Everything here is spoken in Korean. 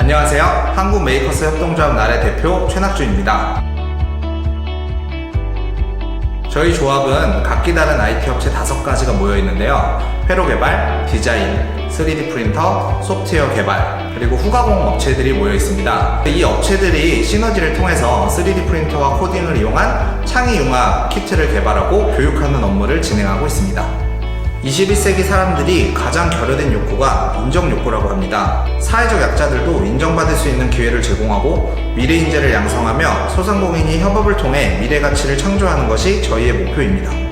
안녕하세요. 한국 메이커스 협동조합 나래 대표 최낙준입니다. 저희 조합은 각기 다른 IT 업체 다섯 가지가 모여 있는데요. 회로 개발, 디자인, 3D 프린터, 소프트웨어 개발, 그리고 후가공 업체들이 모여 있습니다. 이 업체들이 시너지를 통해서 3D 프린터와 코딩을 이용한 창의 융합 키트를 개발하고 교육하는 업무를 진행하고 있습니다. 21세기 사람들이 가장 결여된 욕구가 인정 욕구라고 합니다. 사회적 약자들도 인정받을 수 있는 기회를 제공하고 미래 인재를 양성하며 소상공인이 협업을 통해 미래 가치를 창조하는 것이 저희의 목표입니다.